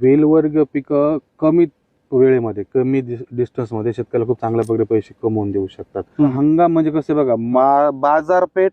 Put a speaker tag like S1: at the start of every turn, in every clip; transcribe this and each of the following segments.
S1: वेल वर्ग पिकं कमी वेळेमध्ये कमी डिस्टन्समध्ये शेतकऱ्याला खूप चांगल्या प्रकारे पैसे कमवून देऊ शकतात. हंगाम म्हणजे कसे बघा मा- बाजारपेठ.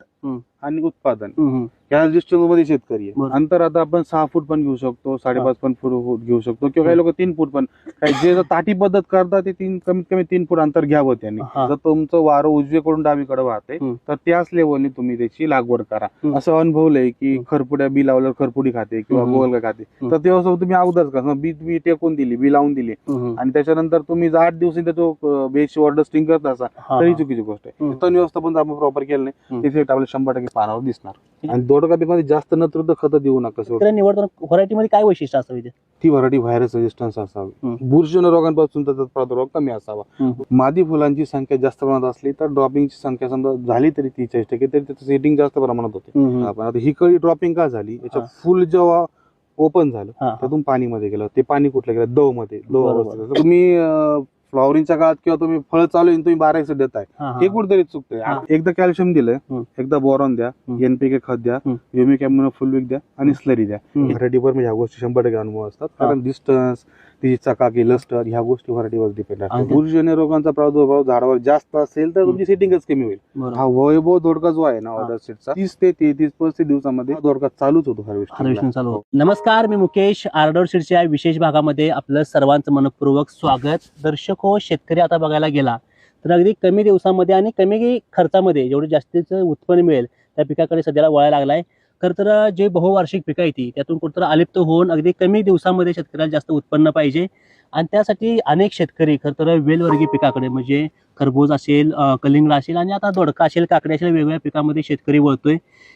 S1: आणि उत्पादन. या डिस्टन्समध्ये शेतकरी आहे. अंतर आता आपण सहा फूट पण घेऊ शकतो साडेपाच पण फूट फूट घेऊ शकतो किंवा काही लोक तीन फूट पण काही जे ताटी पद्धत करतात ते तीन कमीत कमी तीन फूट अंतर घ्यावं त्यांनी. जर तुमचं वारं उजवीकडून डावीकडे वाहते. तर त्याच लेवलने तुम्ही त्याची लागवड करा. असं अनुभवलंय की. खरपुड्या बी लावल्यावर खरपुडी खाते किंवा. गोलका खाते. तर तेव्हा तुम्ही अगोदरच का बी बी टेकून दिली बी लावून दिली. आणि त्याच्यानंतर तुम्ही आठ दिवस त्याचं बेसची ऑर्डर स्टिंग करत असा तरी. चुकीची गोष्ट आहे. तण व्यवस्थापन आपण प्रॉपर केलं नाही. तिथे आपल्याला शंभर टक्के पानावर दिसणार. आणि दोडका पिकामध्ये जास्त नत्र खत देऊ नका सर
S2: निवडताना व्हरायटी मध्ये काय वैशिष्ट्य असावी ते?
S1: ती व्हरायटी व्हायरस रेजिस्टन्स असावी
S2: हम्म.
S1: बुरशीजन्य रोगांपासून त्याचा प्रादुर्भाव कमी असावा
S2: हम्म.
S1: मादी फुलांची संख्या जास्त प्रमाणात असली तर ड्रॉपिंगची संख्या समजा झाली तरी तीस टक्के तरी त्याचं सेटिंग जास्त प्रमाणात होते. आपण आता ही कळी ड्रॉपिंग का झाली याच्या
S2: हा.
S1: फुल जेव्हा ओपन झालं
S2: हा.
S1: त्यातून पाणीमध्ये गेलं ते पाणी कुठलं गेलं दवमध्ये दव
S2: बरोबर.
S1: अवस्थेत. तुम्ही फ्लॉवरिंगच्या काळात किंवा तुम्ही फळ चालू आहे आणि तुम्ही बारा एकशे देताय
S2: हा,
S1: कुठेतरी चुकतंय. एकदा कॅल्शियम दिलंय
S2: हम्म.
S1: एकदा बोरॉन द्या
S2: हम्म.
S1: एनपीके खत द्या
S2: हम्म.
S1: युमिक अॅम्युनो फुल वीक द्या आणि स्लरी द्या
S2: हम्म.
S1: व्हरायटीवर ह्या गोष्टी शंभर टक्के अनुभव असतात. कारण डिस्टन्स तिची चकाकी लस्टर ह्या गोष्टी व्हरायटीवर डिपेंड असतात बुरशीजन्य रोगांचा प्रादुर्भाव झाडावर जास्त असेल तर तुमची सेटिंगच कमी होईल. हा वैभव दोडका जो आहे ना. ऑर्डर सेटचा तीस ते तेहतीस पस्तीस दिवसामध्ये दोडका चालूच होतो
S2: हार्वेस्टिंग चालू. नमस्कार मी मुकेश. आर्डर सीडच्या विशेष भागामध्ये आपलं सर्वांचं मनपूर्वक स्वागत. दर्शक हो शेतकरी आता बघायला गेला तर अगदी कमी दिवसामध्ये आणि कमी खर्चामध्ये जेवढं जास्तीचं उत्पन्न मिळेल त्या पिकाकडे सध्याला वळायला लागलाय. खरं तर जे बहुवार्षिक पिकं आहे ती त्यातून कुठंतरी अलिप्त होऊन अगदी कमी दिवसामध्ये शेतकऱ्याला जास्त उत्पन्न पाहिजे. आणि त्यासाठी अनेक शेतकरी खरं तर वेलवर्गीय पिकाकडे म्हणजे खरबूज असेल अं, कलिंगड असेल आणि आता दोडका असेल काकडी असेल वेगवेगळ्या पिकामध्ये शेतकरी वळतोय.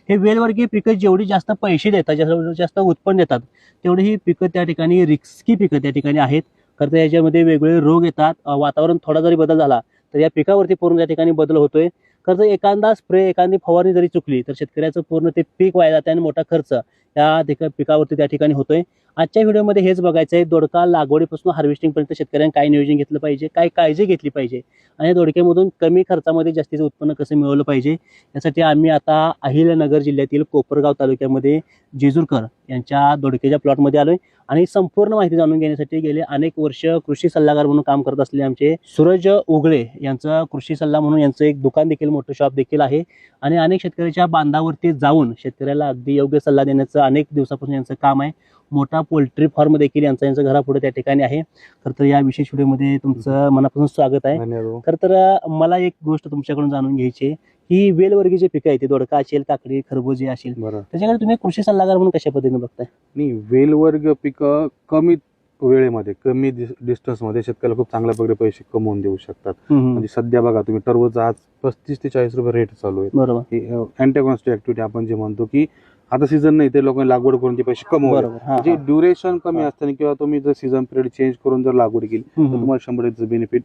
S2: हे वेलवर्गीय पिकं जेवढी जास्त पैसे देतात जेवढं जास्त उत्पन्न देतात तेवढी ही पिकं त्या ठिकाणी रिस्की पिकं त्या ठिकाणी आहेत. खरं तर याच्यामध्ये वेगवेगळे रोग येतात. वातावरण थोडा जरी बदल झाला तर या पिकावरती पूर्ण त्या ठिकाणी बदल होतोय. कर्ज एखादा स्प्रे एखादी फवारणी जरी चुकली तर शेतकऱ्याचं पूर्ण ते पीक वाया जाते आणि मोठा खर्च. त्या देखील पिकावरती त्या ठिकाणी होतोय. आजच्या व्हिडिओमध्ये हेच बघायचं आहे दोडका लागवडीपासून हार्वेस्टिंगपर्यंत शेतकऱ्यांनी काय नियोजन घेतलं पाहिजे काय काळजी घेतली पाहिजे आणि दोडक्यामधून कमी खर्चामध्ये जास्तीचं उत्पन्न कसं मिळवलं पाहिजे यासाठी आम्ही आता अहिल्यानगर जिल्ह्यातील कोपरगाव तालुक्यामध्ये जेजूरकर यांच्या दोडकेच्या प्लॉटमध्ये आलोय आणि संपूर्ण माहिती जाणून घेण्यासाठी गेले अनेक वर्ष कृषी सल्लागार म्हणून काम करत असलेले आमचे सूरज उगळे यांचं कृषी सल्ला म्हणून यांचं एक दुकान देखील मोठं शॉप देखील आहे आणि अनेक शेतकऱ्याच्या बांधावरती जाऊन शेतकऱ्याला अगदी योग्य सल्ला देण्याचं अनेक दिवसापासून यांचं काम आहे. मोठा पोल्ट्री फार्म देखील यांचं यांचं घरापुढे त्या ठिकाणी आहे. खरं तर या विशेष व्हिडिओमध्ये तुमचं मनापासून स्वागत आहे. खरं तर मला एक गोष्ट तुमच्याकडून जाणून घ्यायची. ही वेलवर्गीय जे पिकं आहे ते दोडका असेल काकडी खरबूज असेल त्याच्याकडे तुम्ही कृषी सल्लागार म्हणून कशा पद्धतीने बघताय?
S1: नाही वेल वर्ग पिकं कमी वेळेमध्ये कमी डिस्टन्समध्ये शेतकऱ्याला खूप चांगल्या प्रकारे पैसे कमवून देऊ शकतात. म्हणजे सध्या बघा तुम्ही टरबूज आज पस्तीस ते चाळीस रुपये रेट चालू आहे.
S2: बरोबर.
S1: अँटेकॉन्स्टिक ऍक्टिव्हिटी आपण जे म्हणतो की आता सीझन नाही ते लोकांनी लागवड करून ते पैसे कमवले.
S2: बरोबर हा,
S1: म्हणजे
S2: हा.
S1: ड्युरेशन कमी. असताना किंवा तुम्ही जर सीझन पिरियड चेंज करून जर लागवड केली तर
S2: हम्म, हम्म.
S1: तुम्हाला शंभर टक्के बेनिफिट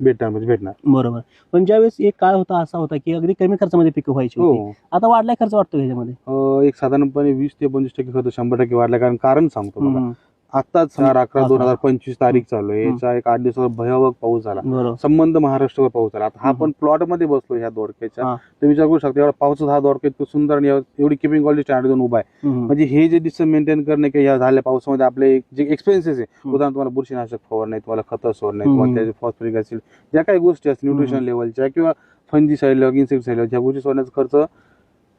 S1: भेटणार म्हणजे भेटणार.
S2: बरोबर. पण ज्यावेळेस एक काळ होता असा होता की अगदी कमी खर्चामध्ये पिकं व्हायची होती.
S1: हो.
S2: आता वाढलाय खर्च वाटतो ह्याच्यामध्ये?
S1: अं, एक साधारणपणे वीस ते पंचवीस टक्के खर्च शंभर टक्के वाढला कारण कारण सांगतो
S2: हम्म,
S1: आताच चार अकरा दोन. हजार पंचवीस तारीख चालू आहे. याचा एक आठ दिवसावर भयावह पाऊस झाला संबंध महाराष्ट्रावर पाऊस झाला आता हा. पण प्लॉटमध्ये बसलो ह्या दोडक्याच्या. तुम्ही विचार करू शकता एवढा पाऊस हा दोडका इतकं सुंदर आणि एवढी किपिंग क्वालिटी स्टँडर्ड देऊन उभा आहे म्हणजे हे जे डिस्टन्स मेंटेन करणे की या झाल्या पावसामध्ये आपले जे एक्सपेन्सेस आहे. उदाहरण तुम्हाला बुरशीनाशक फवार नाही तुम्हाला खत नाही. तुम्हाला त्याचे फॉस्फरिक ऍसिड ज्या काही गोष्टी असतील न्यूट्रिशन. लेवलच्या किंवा फंजी साईड इन्सेक्ट साईड ह्या गोष्टी सोडण्याचा खर्च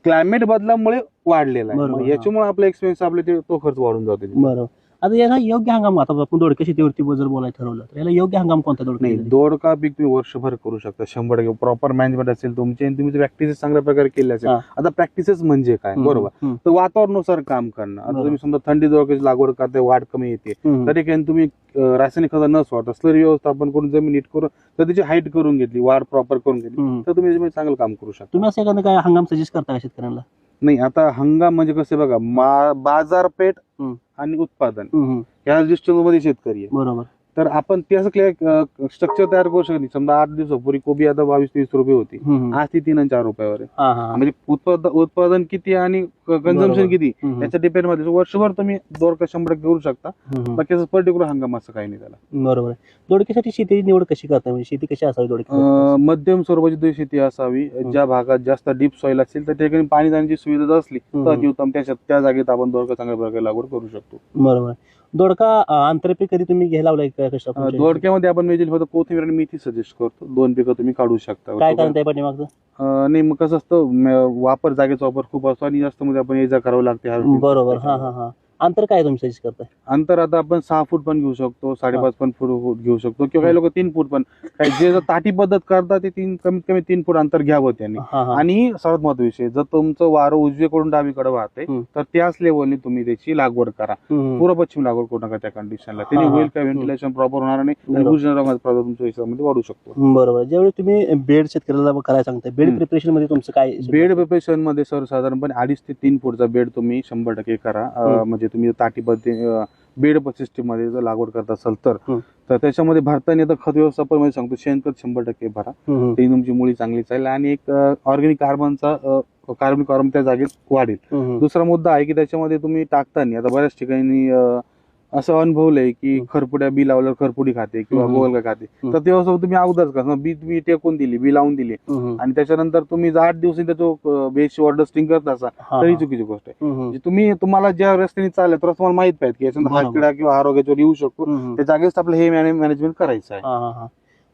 S1: क्लायमेट बदलामुळे वाढलेला आहे. याच्यामुळे आपला एक्सपेन्स आपले ते- तो खर्च वाढून जातो
S2: बरोबर आता याला योग्य हंगाम आता आपण दोडक्या शेतीवरती जर बोलायला ठरवलं तर याला योग्य हंगाम कोणता
S1: नाही
S2: दोडका
S1: दोडका पीक तुम्ही वर्षभर करू शकता शंभर टक्के प्रॉपर मॅनेजमेंट असेल तुमची आणि तुम्ही प्रॅक्टिसेस चांगल्या प्रकारे केले असेल. आता प्रॅक्टिसेस म्हणजे काय? बरोबर. तर वातावरणानुसार काम करणं. आता. तुम्ही समजा थंडी दोडक्याची लागवड करते वाढ कमी येते. तरी काही तुम्ही रासायनिक खत न सोडता स्लरी व्यवस्थापन करून जमीन नीट करून तर त्याची हाईट करून घेतली वाढ प्रॉपर करून घेतली. तर तुम्ही चांगलं काम करू शकता.
S2: तुम्ही असं एखादं काय हंगाम सजेस्ट करता शेतकऱ्यांना?
S1: नाही आता हंगाम म्हणजे कसे बघा मा- बाजारपेठ. आणि उत्पादन.
S2: हम्म, हम्म,
S1: या डिस्टन्समध्ये शेतकरी आहे.
S2: बरोबर.
S1: तर आपण ते असं स्ट्रक्चर तयार करू शकत नाही समजा आठ दिवसापूर्वी कोबी आता बावीस तीस रुपये होती. आज ती तीन आणि चार रुपयावर आहे. म्हणजे उत्पादन उत्पादन किती आणि. कन्झम्पन किती याच्या डिपेंडमध्ये वर्षभर तुम्ही दोडका शंभर करू शकता. बाकी पर्टिक्युलर हंगाम असं काही नाही त्याला
S2: बरोबर आहे. दोडक्यासाठी शेतीची निवड कशी करता म्हणजे शेती कशी असावी दोडकी
S1: मध्यम स्वरूपाची शेती असावी ज्या भागात जास्त डीप सॉइल असेल तर त्या ठिकाणी पाणी जाण्याची सुविधा असली तर. अतिउत्तम त्या जागेत आपण दोडका चांगल्या प्रकारे लागवड करू शकतो
S2: बरोबर आहे. दोडका आंतरपीक कधी तुम्ही घ्यायला लावलाय का कशा
S1: अं, दोडक्यामध्ये आपण मेजर फक्त कोथिंबीर आणि मेथी सजेस्ट करतो. दोन पिकं तुम्ही काढू शकता.
S2: काय कारण त्या पाठीमागचं?
S1: अं, नाही मग कसं असतं म- वापर जागेचा वापर खूप असतो आणि जास्त मध्ये आपण ये जा करावं लागते. harvesting.
S2: बरोबर. हा हा हा. अंतर काय तुम्ही सजेस्ट करताय
S1: अंतर आता आपण सहा फूट पण घेऊ शकतो साडेपाच पण फूट फूट घेऊ शकतो किंवा काही लोक तीन फूट पण काही जे ताटी पद्धत करतात ते तीन कमीत कमी तीन फूट अंतर घ्यावं त्यांनी. आणि सर्वात महत्त्वाचा विषय जर तुमचं वारं उजवीकडून डावीकडे वाहते. तर त्याच लेवलनी तुम्ही त्याची लागवड करा. पूर्व पश्चिम लागवड करू नका त्या कंडिशनला त्याने. होईल काय व्हेंटिलेशन प्रॉपर होणार नाही आणि तुमच्या हिशोबामध्ये वाढू शकतो.
S2: बरोबर. ज्यावेळी तुम्ही बेड शेतकऱ्याला करायला सांगताय बेड. प्रिपरेशनमध्ये तुमचं काय
S1: बेड प्रिपरेशनमध्ये सर्वसाधारणपणे अडीच ते तीन फूटचा बेड तुम्ही शंभर टक्के करा. म्हणजे तुम्ही ताटी पद्धती बेड सिस्टीममध्ये जर लागवड करत असाल तर. तर त्याच्यामध्ये भरताना आता खत व्यवस्थापनमध्ये सांगतो शेणखत शंभर टक्के भरा. ती तुमची मुळी चांगली चालेल आणि एक ऑर्गॅनिक कार्बनचा कार्बन कार्बन त्या जागेत वाढेल. दुसरा मुद्दा आहे की त्याच्यामध्ये तुम्ही टाकताना आता बऱ्याच ठिकाणी असं अनुभवलंय की. खरपुड्या बी लावल्यावर खरपुडी खाते किंवा. गोलका खाते. तर तेव्हा सुद्धा तुम्ही अगोदरच का बी तुम्ही टेकून दिली बी लावून दिली आणि त्याच्यानंतर तुम्ही आठ दिवस त्याचं बेसची ऑर्डर स्टिंग करत असाल
S2: हा,
S1: तरी. चुकीची गोष्ट आहे म्हणजे तुम्ही तुम्हाला ज्या रस्त्याने चालल्या तर तुम्हाला माहीत पाहिजे की याच्यानंतर हा. किडा किंवा आरोग्याच्यावर येऊ शकतो
S2: हम्म,
S1: त्या जागेच आपलं हे मॅनेजमेंट करायचं आहे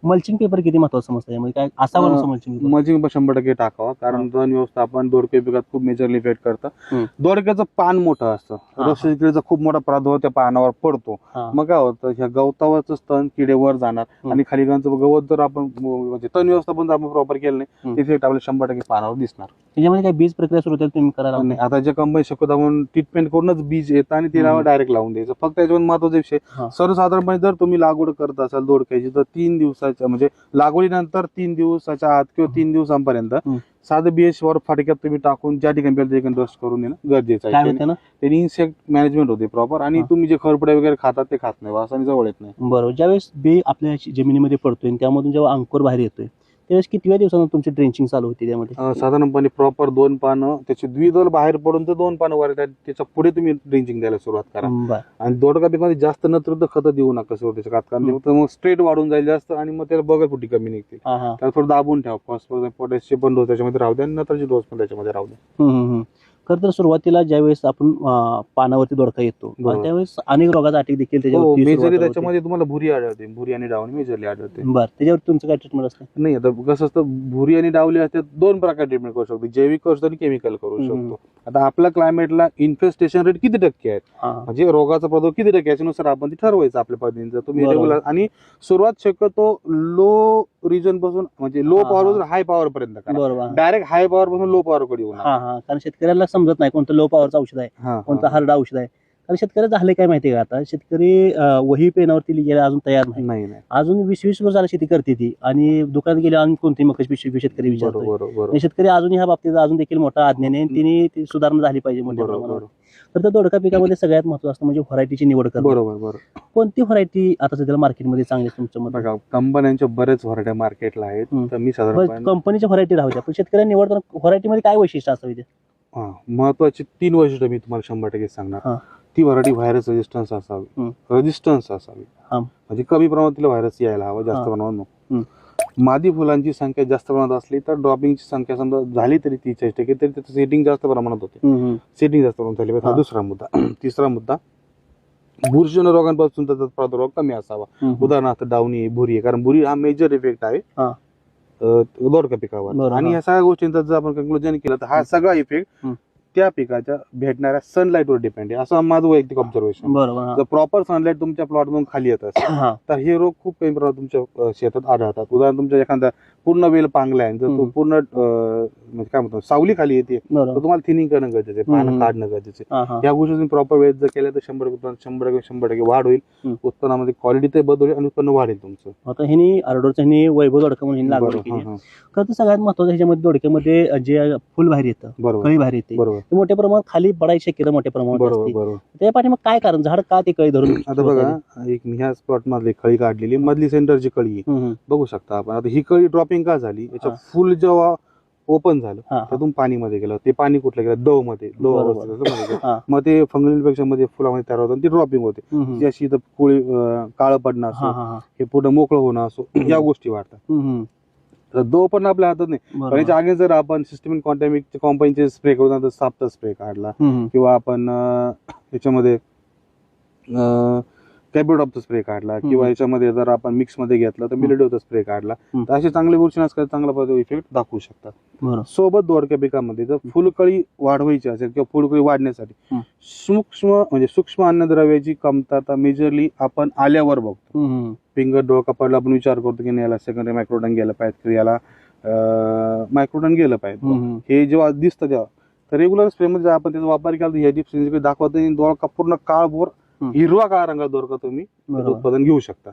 S2: मल्चिंग पेपर किती महत्वाचं समजतं यामध्ये काय असावं
S1: अं,
S2: मल्चिंग पेपर
S1: मजिंग शंभर टक्के टाकावा कारण तण व्यवस्थापन दोडके पिकात खूप मेजरली इफेक्ट करतं
S2: हम्म.
S1: दोडक्याचं पान मोठं असतं
S2: हा.
S1: खूप मोठा प्रादुर्भाव त्या पानावर पडतो
S2: हा.
S1: मग काय होतं ह्या गवतावरच तण किडे वर जाणार
S2: हम्म.
S1: आणि खाली गांचं गवत जर आपण म्हणजे तण व्यवस्थापन जर आपण प्रॉपर केलं नाही
S2: हम्म.
S1: इफेक्ट आपल्याला शंभर टक्के पानावर दिसणार
S2: त्याच्यामध्ये काय बीज प्रक्रिया सुरू होते तुम्ही करायला
S1: आणि आता ज्या कंपनी शक्यतो आपण ट्रीटमेंट करूनच बीज येतं आणि तिला. डायरेक्ट लावून द्यायचं फक्त त्याच्यामध्ये महत्त्वाचा विषय. सर्वसाधारणपणे जर तुम्ही लागवड करत असाल दोडक्याची तर तीन दिवसाच्या म्हणजे लागवडीनंतर तीन दिवसाच्या आत किंवा तीन दिवसांपर्यंत. साधं बीएस वर फाटक्यात तुम्ही टाकून ज्या ठिकाणी डस्ट करून देणं गरजेचं आहे त्यांनी इन्सेक्ट मॅनेजमेंट होते प्रॉपर आणि. तुम्ही जे खरपडे वगैरे खातात ते खात नाही वासाने जवळ येत नाही
S2: बरोबर ज्यावेळेस बी आपल्या जमिनीमध्ये पडतोय त्यामधून जेव्हा अंकुर बाहेर येतोय त्यावेळेस कितव्या दिवसानंतर तुमची ड्रेंचिंग चालू होती त्यामध्ये?
S1: अं, साधारणपणे प्रॉपर दोन पानं त्याची द्विदल बाहेर पडून तर दोन पानं वर येतात त्याच्या पुढे तुम्ही ड्रिंचिंग द्यायला सुरुवात करा.
S2: बरं.
S1: आणि दोडका पिकामध्ये जास्त नत्र खतं देऊ नका सुरुवातीच्या काळात कारण ते. फक्त मग स्ट्रेट वाढून जाईल जास्त आणि मग त्याला बघा फुटी कमी निघतील
S2: हा हा.
S1: त्याला थोडं दाबून ठेवा. फॉस्फरस पोटॅशचे पण डोस त्याच्यामध्ये राहू द्या आणि नंतरचे डोस पण त्याच्यामध्ये राहू द्या.
S2: हम्म, हम्म, हम्म. खरं तर सुरुवातीला ज्यावेळेस आपण अं, पानावरती दोडका येतो
S1: बरोबर.
S2: त्यावेळेस अनेक रोगाचा अटॅक देखील
S1: हो
S2: त्याच्यावरती
S1: मेजरली
S2: सुरुवात होते.
S1: त्याच्यामध्ये तुम्हाला भुरी आढळते भुरी आणि डावणी मेजरली आढळते
S2: बरं त्याच्यावर तुमचं काय ट्रीटमेंट असतं
S1: नाही आता कसं असतं भुरी आणि डावली असते दोन प्रकार ट्रीटमेंट करू शकतो जैविक करू शकतो आणि केमिकल करू
S2: हम्म.
S1: शकतो आता आपल्या क्लायमेटला इन्फेस्टेशन रेट किती टक्के आहेत
S2: हा.
S1: म्हणजे रोगाचा प्रादुर्भाव किती टक्के आहे, याच्यानुसार आपण ते ठरवायचं आपल्या पद्धतीचं तुम्ही
S2: बरोबर.
S1: रेग्युलर आणि सुरुवात शक्यतो लो रिजनपासून म्हणजे लो
S2: हा,
S1: पॉवर
S2: हा.
S1: पासून हाय पॉवर पर्यंत
S2: बरोबर
S1: डायरेक्ट हाय पॉवर पासून लो पॉवर कडे येऊ नका.
S2: हा हा कारण शेतकऱ्याला समजत नाही. कोणतं लो पॉवरचं औषध आहे कोणतं. हार्ड औषध आहे. कारण शेतकऱ्याचं झालं काय माहितीये का आता? शेतकरी वही पेनावरती लिहायला अजून तयार नाही. अजून वीस वीस वर्ष झालं शेती करते ती. आणि दुकानात गेले अजून कोणती पिशवी शेतकरी विचारतो आणि शेतकरी अजून ह्या बाबतीत अजून देखील मोठा आणि तिने ती सुधारणा झाली पाहिजे मोठ्या
S1: बरोबर.
S2: प्रमाणावर. तर त्या दोडका पिकामध्ये सगळ्यात महत्वाचं असतं म्हणजे व्हरायटीची निवड करणं.
S1: बरोबर बरोबर.
S2: कोणती व्हरायटी आता सध्याला मार्केटमध्ये चांगली आहे तुमच्या मते?
S1: बघा कंपन्यांच्या बरेच व्हरायट्या मार्केटला आहेत. तर मी
S2: कंपनीच्या व्हरायटी राहू द्या. पण शेतकऱ्यांनी निवडताना व्हरायटीमध्ये काय वैशिष्ट्य असावी ते?
S1: हा, महत्वाची तीन वैशिष्ट्य मी तुम्हाला शंभर टक्के
S2: हा.
S1: सांगणार ती व्हरायटी व्हायरस रेजिस्टन्स असावी
S2: हम्म.
S1: रेजिस्टन्स असावी
S2: हा.
S1: म्हणजे कमी प्रमाणात तिला व्हायरस यायला हवा जास्त
S2: हा.
S1: प्रमाणात नको. मादी फुलांची संख्या जास्त प्रमाणात असली तर ड्रॉपिंगची संख्या समजा झाली तरी तीस टक्के तरी त्याचं सेटिंग जास्त प्रमाणात होते
S2: हम्म.
S1: सेटिंग जास्त प्रमाणात झाली पाहिजे. हा
S2: हा.
S1: दुसरा मुद्दा तिसरा मुद्दा बुरशीजन्य रोगांपासून त्याचा प्रादुर्भाव कमी असावा
S2: हम्म.
S1: उदाहरणार्थ डावणी आहे भुरी आहे कारण भुरी हा मेजर इफेक्ट आहे
S2: हा.
S1: दोडका पिकावर
S2: बरोबर,
S1: आणि
S2: हा.
S1: या सगळ्या गोष्टींचा जर आपण कंक्लुजन केलं तर हा सगळा इफेक्ट. त्या पिकाच्या भेटणाऱ्या सनलाईटवर डिपेंड आहे? असं माझं वैयक्तिक ऑब्झर्वेशन
S2: बरोबर हा.
S1: जर प्रॉपर सनलाईट तुमच्या प्लॉटमधून खाली येत असेल
S2: हा.
S1: तर हे रोग खूप कमी प्रमाणात तुमच्या शेतात आढळतात. उदाहरण तुमच्या एखादा पूर्ण वेल पांगलाय जर तो. पूर्ण म्हणजे काय म्हणतो सावली खाली येते तर तुम्हाला थिनिंग करणं गरजेचं आहे पानं
S2: हम्म.
S1: काढणं गरजेचं आहे.
S2: हा हा.
S1: या गोष्टी तुम्ही प्रॉपर वेळेत जर केल्या तर शंभर शंभर टक्के शंभर टक्के वाढ होईल. उत्पन्नामध्ये क्वालिटी ते बदल होईल आणि उत्पन्न वाढेल तुमचं.
S2: आता ह्यांनी आरडोरचं ह्यांनी वैभव दोडका म्हणून लागवड केली.
S1: हा, हा.
S2: खरं तर सगळ्यात महत्वाचं ह्याच्यामध्ये दोडक्यामध्ये जे फुल बाहेर येतं
S1: बरोबर.
S2: कळी बाहेर येते.
S1: बरोबर.
S2: ते मोठ्या प्रमाणात खाली पडायची शक्यता मोठ्या प्रमाणात
S1: बरोबर
S2: असते
S1: बरोबर
S2: त्या पाठी मग काय कारण झाड का ते कळी धरून
S1: आता बघा एक मी ह्याच प्लॉट मधली खळी काढलेली मधली सेंटरची कळी आहे.
S2: हम्म, हम्म.
S1: बघू शकता आपण आता ही कळी ड्रॉपिंग का झाली याच्या
S2: हा.
S1: फुल जेव्हा ओपन झालं
S2: हा, हा.
S1: त्यातून पाणी मध्ये गेलं ते पाणी कुठलं गेलं दवमध्ये दव
S2: बरोबर.
S1: अवस्थेत असं मध्ये गेलं.
S2: हा.
S1: मग ते फंगल इन्फेक्शनमध्ये फुलामध्ये तयार होतं आणि ते ड्रॉपिंग होते
S2: हम्म,
S1: अशी इथं कुळी काळं पडणं
S2: हा
S1: असो
S2: हा हा
S1: हे पुढे मोकळं होणं असो या गोष्टी वाढतात
S2: हम्म, हम्म.
S1: तर दव पण आपल्या हातात नाही पण. याच्या आगे जर आपण सिस्टमिक कॉन्टॅमिक कंपनीचे स्प्रे करून सापचा स्प्रे काढला. किंवा आपण अं, याच्यामध्ये कॅबिडॉपचा स्प्रे काढला किंवा याच्यामध्ये जर आपण मिक्समध्ये घेतलं तर मिलेडिओचा स्प्रे काढला. तर असे चांगले बुरशीनाशक चांगला इफेक्ट दाखवू शकतात सोबत दोडक्या पिकामध्ये जर फुलकळी वाढवायची असेल किंवा फुलकळी वाढण्यासाठी. सूक्ष्म म्हणजे सूक्ष्म अन्नद्रव्याची कमतरता मेजरली आपण आल्यावर बघतो. फिंगर डोळा पडला आपण विचार करतो की नाही याला सेकंडरी मायक्रोडन गेलं पाहिजे याला मायक्रोडन गेलं पाहिजे. हे जेव्हा दिसतं तेव्हा तर रेग्युलर स्प्रेमध्ये आपण त्याचा वापर केला तर ह्या टिप्स दाखवतो दोडका पूर्ण काळभोर. हिरवा काळा रंगाचा दोडका तुम्ही त्याचं उत्पादन घेऊ शकता.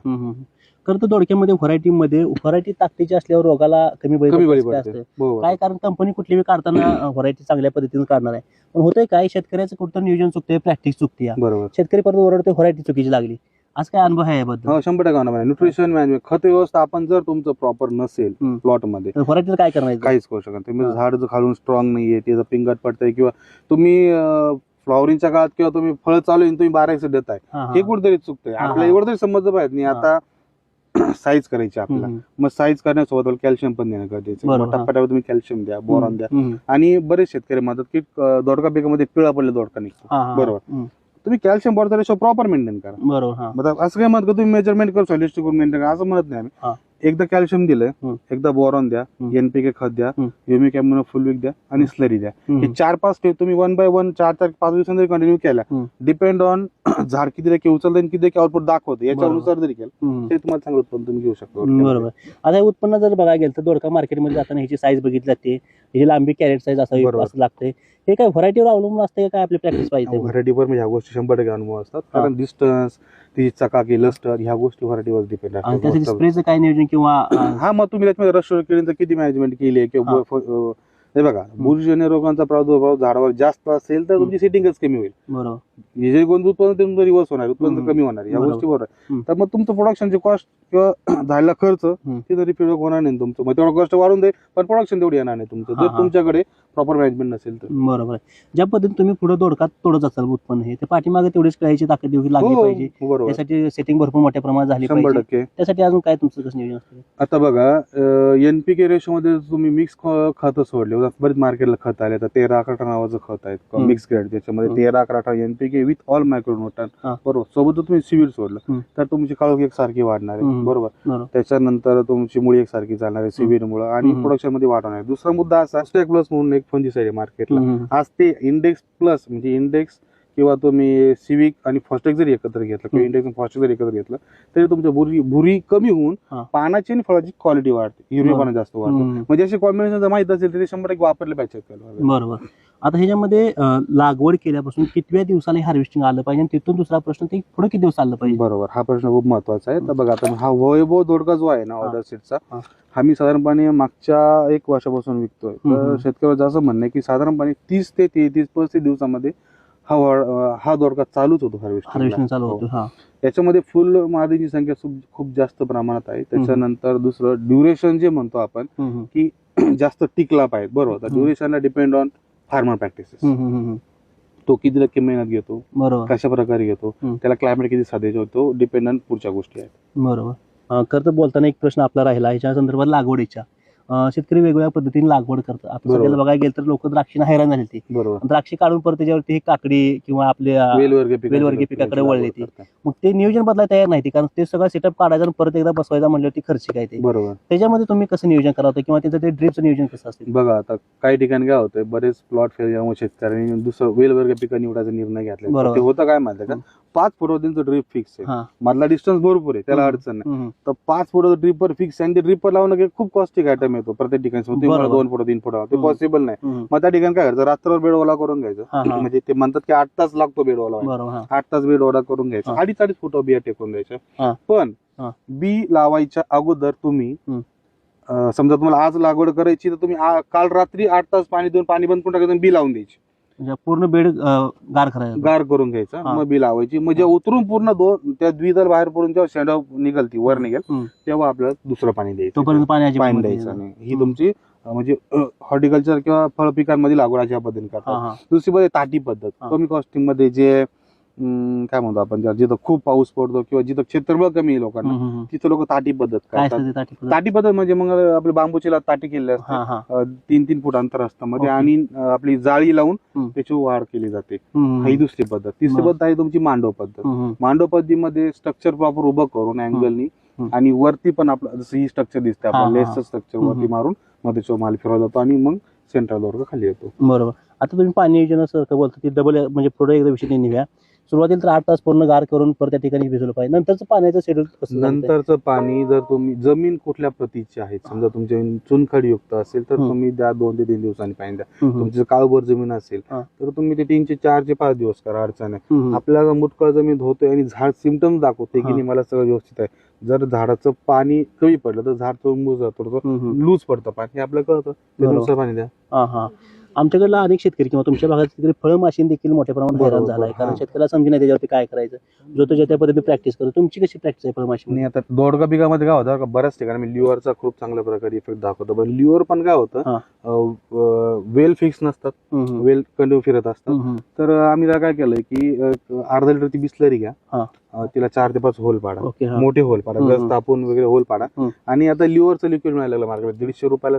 S2: खरं तर दोडक्यामध्ये व्हरायटीमध्ये व्हरायटी ताकदीची असल्यावर रोगाला कमी बळी
S1: कमी बळी
S2: पडते. असतं.
S1: बरोबर.
S2: काय कारण कंपनी कुठली बी काढताना व्हरायटी चांगल्या पद्धतीने काढणार आहे. पण होतंय काय शेतकऱ्याचं कुठं नियोजन चुकते प्रॅक्टिस चुकते
S1: बरोबर.
S2: शेतकरी परत ओरडते व्हरायटी चुकीची लागली. आज काय अनुभव आहे याबद्दल
S1: हो शंभर टक्का अनुभव आहे. न्यूट्रिशन मॅनेजमेंट खत व्यवस्था आपण जर तुमचं प्रॉपर नसेल
S2: हम्म.
S1: प्लॉटमध्ये
S2: व्हरायटीला काय करायचं
S1: काहीच करू शकत नाही. तुम्ही
S2: हा.
S1: झाड जर खालून स्ट्रॉंग नाहीये त्याचं पिंगट पडतंय किंवा तुम्ही फ्लॉवरिंगच्या काळात किंवा तुम्ही फळ चालू आहे आणि तुम्ही बारा एकशे देताय
S2: हा, हा.
S1: हे कुठेतरी चुकतंय
S2: हा,
S1: आपल्याला. एवढं तरी समजलं पाहिजे नाही. आता साईज करायची आपल्याला
S2: हम्म.
S1: मग साईज करण्यासोबत कॅल्शियम पण देणं गरजेचं
S2: बरोबर. हा.
S1: तुम्ही कॅल्शियम द्या बोरॉन द्या
S2: हम्म.
S1: आणि बरेच शेतकरी म्हणतात की अं, दोडका पिकामध्ये पिळा पडले दोडका निघतो
S2: हा, हा, हा.
S1: बरोबर.
S2: हम्म.
S1: तुम्ही calcium border ratio proper maintain करा
S2: बरोबर हा
S1: मग असं काय म्हणत का तुम्ही मेजरमेंट करू करून मेंटेन करा असं म्हणत नाही
S2: हा.
S1: एकदा कॅल्शियम
S2: हम्म.
S1: एकदा बोरॉन द्या. एनपीके खत द्या. युमिक अॅम्युनो फुल वीक द्या आणि स्लरी द्या. हे चार पाच स्टेप तुम्ही वन बाय वन चार चार पाच दिवसांनी जरी कंटिन्यू केल्या. डिपेंड ऑन झाड किती टक्के उचलतं आणि किती टक्के आउटपुट दाखवतं याच्यानुसार जरी केलं
S2: हम्म.
S1: ते तुम्हाला चांगलं उत्पन्न तुम्ही घेऊ शकता
S2: बरोबर आता हे उत्पन्न जर बघायला गेलं तर दोडका मार्केटमध्ये जाताना ह्याची साईज बघितली जाते ह्याची लांबी कॅरेट साईज असावी. असं लागते हे काय व्हरायटीवर अवलंबून असते काय आपली प्रॅक्टिस पाहिजे
S1: व्हरायटीवर म्हणजे ह्या गोष्टी शंभर टक्के अनुभव असतात कारण डिस्टन्स ती चकाकी लस्टर ह्या गोष्टी व्हरायटीवर डिपेंड
S2: आणि त्यासाठी
S1: असतात
S2: स्प्रेचं काय नियोजन किंवा अं,
S1: हा मग तुम्ही त्याच्यामध्ये केळींचं किती मॅनेजमेंट केली आहे? किंवा
S2: हा.
S1: बघा बुरशीजन्य रोगांचा प्रादुर्भाव झाडावर जास्त असेल तर तुमची सेटिंगच कमी होईल.
S2: बरोबर.
S1: हे जे कोणतं उत्पन्न तुमचं रिव्हर्स होणार उत्पन्न. कमी होणार या. गोष्टी बरोबर. तर मग तुमचं प्रोडक्शनची कॉस्ट किंवा झालेला खर्च ते तरी होणार नाही तुमचं. मग तेवढा कॉस्ट वाढून दे पण प्रोडक्शन तेवढी येणार नाही तुमचं. जर. तुमच्याकडे प्रॉपर मॅनेजमेंट नसेल तर.
S2: बरोबर ज्या पद्धतीने तुम्ही पुढे दोडकात तोडत असाल उत्पन्न हे ते पाठीमागे तेवढीच कळायची ताकद देऊ लागली
S1: हो,
S2: पाहिजे.
S1: बरोबर.
S2: त्यासाठी सेटिंग भरपूर मोठ्या प्रमाणात झाली
S1: शंभर टक्के.
S2: त्यासाठी अजून काय तुमचं कसं नियोजन असतं?
S1: आता बघा एनपीके रेशो मध्ये तुम्ही मिक्स खत सोडले उदा- बरेच मार्केटला खत आले तर तेरा अकरा नावाचं खत आहे. मिक्स ग्रेड त्याच्यामध्ये
S2: हम्म.
S1: तेरा अकरा एनपीके विथ ऑल मायक्रोन्यूटन. बरोबर सोबत तुम्ही सिव्हिल सोडलं. तर तुमची काळोख एकसारखी वाढणार आहे. बरोबर त्याच्यानंतर तुमची मुळी एकसारखी चालणार आहे सिव्हिल मुळे आणि. प्रोडक्शनमध्ये वाढ होणार आहे दुसरा मुद्दा असा स्टेक प्लस म्हणून एक फंजीसाईड आहे मार्केटला. आज ते इंडेक्स प्लस म्हणजे इंडेक्स किंवा तुम्ही सिविक आणि फॉस्टेक जरी एकत्र घेतलं किंवा. इंडेक्स फॉस्टेक जरी एकत्र घेतलं तरी तुमच्या भुरी भुरी कमी होऊन. पानाची आणि फळाची क्वालिटी वाढते हिरवेपणा जास्त वाढतो. म्हणजे असे कॉम्बिनेशन जर माहीत असेल तर ते शंभर टक्के वापरले पाहिजे.
S2: बरोबर आता ह्याच्यामध्ये लागवड केल्यापासून कितव्या दिवसाला हार्वेस्टिंग आलं पाहिजे आणि तिथून दुसरा प्रश्न ते पुढे किती दिवस आलं पाहिजे
S1: बरोबर हा प्रश्न खूप महत्त्वाचा आहे तर बघा आता हा वैभव दोडका जो आहे ना. ऑर्डर सीटचा
S2: हा.
S1: मी साधारणपणे मागच्या एक वर्षापासून विकतोय. तर शेतकऱ्याचं असं म्हणणं आहे की साधारणपणे तीस ते तेहतीस पस्तीस दिवसामध्ये हा वा- हा दोडका चालूच होतो हार्वेस्टिंग
S2: हार्वेस्टिंग चालू होतं हा.
S1: याच्यामध्ये फुल मादीची संख्या खूप- खूप जास्त प्रमाणात आहे. त्याच्यानंतर दुसरं ड्युरेशन जे म्हणतो आपण
S2: हम्म, हम्म.
S1: जास्त टिकला पाहिजे बरोबर.
S2: हम्म.
S1: ड्युरेशनला डिपेंड ऑन फार्मर प्रॅक्टिसेस
S2: हम्म, हम्म, हम्म.
S1: तो किती टक्के मेहनत घेतो?
S2: बरोबर.
S1: कशा प्रकारे घेतो?
S2: हम्म.
S1: त्याला क्लायमेट किती साधेच होतो? डिपेंडंट पुढच्या गोष्टी आहेत.
S2: बरोबर. अं, खरं तर बोलताना एक प्रश्न आपला राहिला. ह्याच्या संदर्भात लागवडीच्या. शेतकरी वेगवेगळ्या पद्धतीने लागवड करतात आता
S1: बरोबर.
S2: सध्याला बघायला गेलं तर लोक द्राक्षीना हैराण झाली ती
S1: बरोबर
S2: द्राक्षी काढून परत त्याच्यावरती ही काकडी किंवा आपले अं,
S1: वेलवर्गीय पिकाची
S2: वेलवर्गीय पिकाकडे
S1: लागवड
S2: वळली ती.
S1: करतात.
S2: मग ते नियोजन बदलायला तयार नाही ती कारण ते सगळं सेटअप काढायचं आणि परत एकदा बसवायचा म्हणल्यावरती खर्च काय ते
S1: बरोबर
S2: त्याच्यामध्ये तुम्ही कसं नियोजन करावं किंवा त्याचं ते ड्रिपचं नियोजन कसं असतं
S1: बघा आता काही ठिकाणी काय होतंय बरेच प्लॉट फेल झाल्यामुळे शेतकऱ्यांनी दुसरं वेलवर्गीय पिकं निवडायचा निर्णय घेतला
S2: बरोबर.
S1: ते होतं काय माहिती का. पाच फुटावरतीचं ड्रीप फिक्स आहे
S2: हा
S1: मधला डिस्टन्स भरपूर आहे त्याला
S2: हम्म.
S1: अडचण नाही
S2: हम्म,
S1: तर पाच फुटाचं ड्रिपर फिक्स आहे आणि ते ड्रिपर लावणं काही खूप कॉस्टिक आयटम येतो प्रत्येक ठिकाणी. दोन फुट तीन फुट ते
S2: हम्म.
S1: पॉसिबल नाही
S2: हम्म.
S1: मग त्या ठिकाणी काय करायचं रात्रभर बेड ओला करून
S2: हा,
S1: घ्यायचं
S2: हा.
S1: म्हणजे ते म्हणतात की आठ तास लागतो बेड ओला व्हायला.
S2: बरोबर हा
S1: आठ तास बेड ओला करून घ्यायचा
S2: हा.
S1: अडीच अडीच फुट बिया टेकून
S2: हा.
S1: द्यायच्या पण
S2: हा.
S1: बी लावायच्या अगोदर तुम्ही
S2: हम्म.
S1: अं, समजा तुम्हाला आज लागवड करायची तर तुम्ही आ- काल रात्री आठ तास पाणी देऊन पाणी बंद करून टाकायचं आणि बी लावून द्यायची
S2: म्हणजे पूर्ण बेड अं, गार करायचं
S1: गार करून घ्यायचा
S2: हा.
S1: मग बी लावायची जेव्हा उतरून पूर्ण दोन त्या द्विदल बाहेर पडून जेव्हा शेंडा निघल ती वर निघेल
S2: हम्म.
S1: तेव्हा आपल्याला दुसरं पाणी द्यायचं
S2: तोपर्यंत पाण्याची
S1: पाणी द्यायचं. नाही ही
S2: हम्म.
S1: तुमची अं, म्हणजे हॉर्टिकल्चर किंवा फळ पिकांमध्ये लागवड अशा पद्धतीने करतात
S2: हा
S1: दुसरी मध्ये ताटी पद्धत
S2: हा.
S1: कमी कॉस्टिंगमध्ये जे काय म्हणतो आपण जिथं खूप पाऊस पडतो किंवा जिथं क्षेत्रफळ कमी आहे लोकांना. तिथं लोक ताटी पद्धत करतात
S2: ताटी पद्धत?
S1: म्हणजे मग आपले बांबूची ताटी केलेली असते
S2: हा हा
S1: अं, तीन तीन फूट अंतर असतं मध्ये. आणि आपली जाळी लावून. त्याची वाढ केली जाते ही दुसरी पद्धत तिसरी. पद्धत आहे तुमची मांडव पद्धत. मांडव पद्धतीमध्ये स्ट्रक्चर प्रॉपर उभं करून अँगलनी. आणि वरती पण आपलं जसं ही स्ट्रक्चर दिसते
S2: हा.
S1: लेसचं स्ट्रक्चर वरती. मारून मग त्याच्यावर माल फिरवला जातो आणि मग सेंट्रल वर्ग खाली येतो
S2: बरोबर आता तुम्ही पाणी योजनासारखं बोलता ती डबल म्हणजे पुढे एकदा विषय निघूया सुरुवातीला तर आठ तास पूर्ण गार करून परत त्या ठिकाणी भिजवलं पाहिजे नंतरचं पाण्याचं शेड्यूल?
S1: नंतरचं पाणी जर तुम्ही जमीन कुठल्या प्रतीची आहे समजा तुमची चुनखडी युक्त असेल तर. तुम्ही द्या दोन ते तीन दिवसांनी पाणी द्या. तुमची काळभर जमीन असेल. तर तुम्ही ते तीनशे चार ते पाच दिवस करा अडचण आहे. आपल्याला मुटकळ जमीन होतोय आणि झाड सिमटम दाखवते की. नाही मला सगळं व्यवस्थित आहे जर झाडाचं पाणी कमी पडलं तर झाड
S2: हम्म.
S1: लूज पडतं पाणी हे आपल्याला कळतं. त्यानुसार पाणी द्या
S2: आमच्याकडला अनेक शेतकरी किंवा तुमच्या भागात शेतकरी फळमाशीन देखील मोठ्या प्रमाणात हैराण
S1: बरोबर,
S2: झालाय. कारण. शेतकऱ्याला समजे नाही त्याच्यावरती काय करायचं. जो तो ज्या त्या पद्धतीने प्रॅक्टिस करतो तुमची कशी प्रॅक्टिस आहे फळमाशी
S1: आणि आता दोडका पिकामध्ये काय होतं का बऱ्याच ठिकाणी मी लिव्हरचा खूप चांगल्या प्रकारे इफेक्ट दाखवतो. पण लिव्हर पण काय. होतं वेल फिक्स नसतात. वेल कंटिन्यू फिरत असतात. तर आम्ही काय केलंय की अर्धा लिटर ती बिस्लरी घ्या. तिला चार ते पाच होल पाडा. मोठे होल पाडा. गस. तापून वगैरे होल पाडा. आणि आता लिव्हरचं लिक्विड मिळायला लागलं मार्केट दीडशे रुपयाला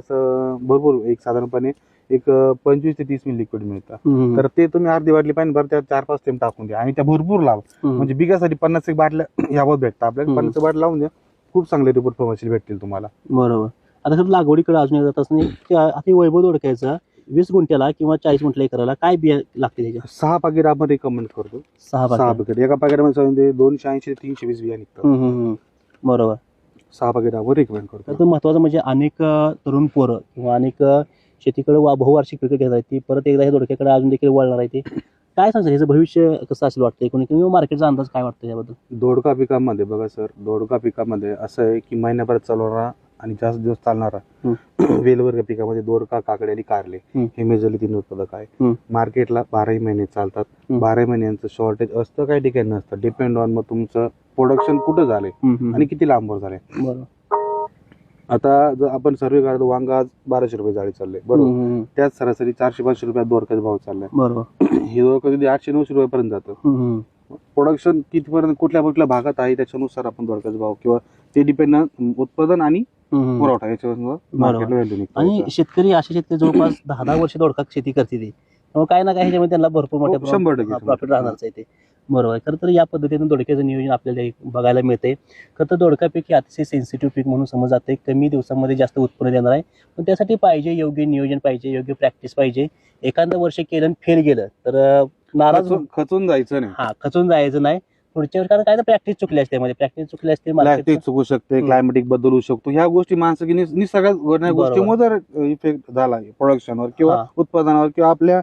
S1: भरपूर एक साधारणपणे एक पंचवीस ते तीस मिली लिक्विड मिळतं. तर ते तुम्ही अर्धी बाटली पाणी भर त्यात चार पाच थेंब टाकून द्या. आणि त्या भरपूर लावा. म्हणजे बिगासाठी पन्नास एक बाटल्या यावत भेटतात आपल्याला. पन्नास एक बाटल्या लावून द्या. खूप चांगले रिपोर्ट फॉर्मॅशिल भेटतील तुम्हाला.
S2: बरोबर. आता खरं लागवडीकडे अजून नाही की आता वैभव दोडकायचा वीस गुंठ्याला किंवा चाळीस गुंठ्याला एकराला काय बिया लागते त्याच्या
S1: सहा पाकिट आपण रिकमेंड करतो.
S2: सहा
S1: सहा. पाकिट. एका पाकिटामध्ये दोनशे ऐंशी ते तीनशे वीस बिया निघतात.
S2: बरोबर.
S1: सहा पाकिट आपण रिकमेंड
S2: तर
S1: करतो
S2: तो महत्वाचं म्हणजे अनेक तरुण पोरं किंवा अनेक शेतीकडे वा बहुवार्षिक पिकं घेत आहेत ती. परत एकदा हे दोडक्याकडे अजून देखील वळणार आहे ते. काय सांगतात ह्याचं भविष्य कसं असेल वाटतं एकूण किंवा मार्केटचा अंदाज काय वाटतं याबद्दल?
S1: दोडका पिकामध्ये बघा सर दोडका पिकामध्ये असं आहे की महिन्याभरात चालवणारा आणि जास्त दिवस चालणारा वेलवर्ग पिकामध्ये दोडका काकडे आणि कारले. हे मेजरली तीन उत्पादक आहे. मार्केटला बाराही महिने चालतात. बाराही महिन्यांचं शॉर्टेज असतं काही ठिकाणी नसतं. डिपेंड ऑन मग तुमचं प्रोडक्शन कुठं
S2: हम्म.
S1: आणि किती लांबवर
S2: बरोबर.
S1: आता जर आपण सर्वे काढतो वांगा आज बाराशे रुपये जाळी चाललंय बरोबर? त्याच सरासरी चारशे पाचशे रुपयात दोडकाचा भाव चाललाय
S2: बरोबर.
S1: हे दोडका कधी आठशे नऊशे रुपयापर्यंत जातं. प्रोडक्शन कितीपर्यंत कुठल्या कुठल्या भागात आहे त्याच्यानुसार आपण दोडकाचा भाव किंवा ते डिपेंड उत्पादन आणि. पुरवठा याच्यावर
S2: आणि शेतकरी असे शेतकरी जवळपास दहा दहा वर्ष दोडका शेती करते ते. त्यामुळे काय ना काय ह्याच्यामध्ये त्यांना भरपूर मोठ्या
S1: हो, शंभर टक्के,
S2: प्रमाणात
S1: शंभर
S2: प्रॉफिट
S1: टक्के.
S2: राहणारच आहे ते. बरोबर आहे. खरं तर या पद्धतीने दोडक्याचं नियोजन आपल्याला एक बघायला मिळते खरं तर दोडका पीक हे अतिशय सेन्सिटिव्ह पीक म्हणून समज जाते कमी दिवसामध्ये जास्त उत्पन्न देणार आहे. पण त्यासाठी पाहिजे योग्य नियोजन पाहिजे योग्य प्रॅक्टिस पाहिजे. एखादं वर्ष केलं आणि फेल गेलं तर अं, नाराज
S1: खचून- खचून जायचं नाही.
S2: हा खचून जायचं नाही. पुढच्या वेळी कारण काय प्रॅक्टिस चुकली असते मध्ये प्रॅक्टिस चुकली असते market-
S1: चुकू शकते. क्लायमेटिक बदलू शकतो. ह्या गोष्टी माणसं निसर्गात. गोष्टीमुळे जर इफेक्ट झाला प्रोडक्शनवर किंवा
S2: हा.
S1: उत्पादनावर किंवा आपल्या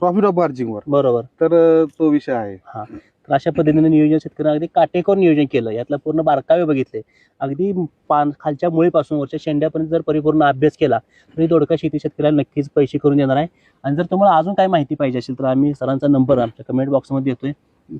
S1: प्रॉफिट ऑफ मार्जिनवर
S2: बरोबर.
S1: तर तो विषय आहे.
S2: तर अशा पद्धतीने नियोजन शेतकऱ्यांना अगदी काटेकोर नियोजन केलं. यातला पूर्ण बारकावे बघितले. अगदी पान खालच्या मुळीपासून वरच्या शेंड्यापर्यंत जर परिपूर्ण अभ्यास केला तरी दोडका शेती शेतकऱ्याला नक्कीच पैसे करून देणार आहे. आणि जर तुम्हाला अजून काय माहिती पाहिजे असेल तर आम्ही सरांचा नंबर आमच्या कमेंट बॉक्समध्ये देतोय.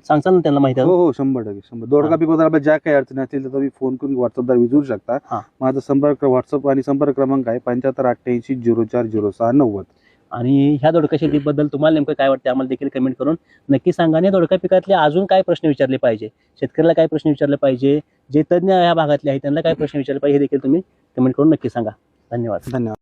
S2: सांगचाल ना त्यांना माहिती
S1: हो हो शंभर टक्के शंभर. दोडका आपल्या ज्या काही अडचणी असतील तर तुम्ही फोन करून व्हॉट्सअपद्वारे विचारू शकता.
S2: हा.
S1: माझा संपर्क व्हॉट्सअप आणि संपर्क क्रमांक आहे पंच्याहत्तर अठ्ठ्याऐंशी झिरो चार झिरो सहा नव्वद.
S2: आणि ह्या दोडका शेतीबद्दल तुम्हाला नेमकं काय वाटतं आम्हाला देखील कमेंट करून नक्की सांगा. आणि दोडका पिकातले अजून काय प्रश्न विचारले पाहिजे? शेतकऱ्याला काय प्रश्न विचारले पाहिजे? जे तज्ज्ञ या भागातले आहेत त्यांना काय प्रश्न विचारले पाहिजे हे देखील तुम्ही कमेंट करून नक्की सांगा. धन्यवाद.
S1: धन्यवाद.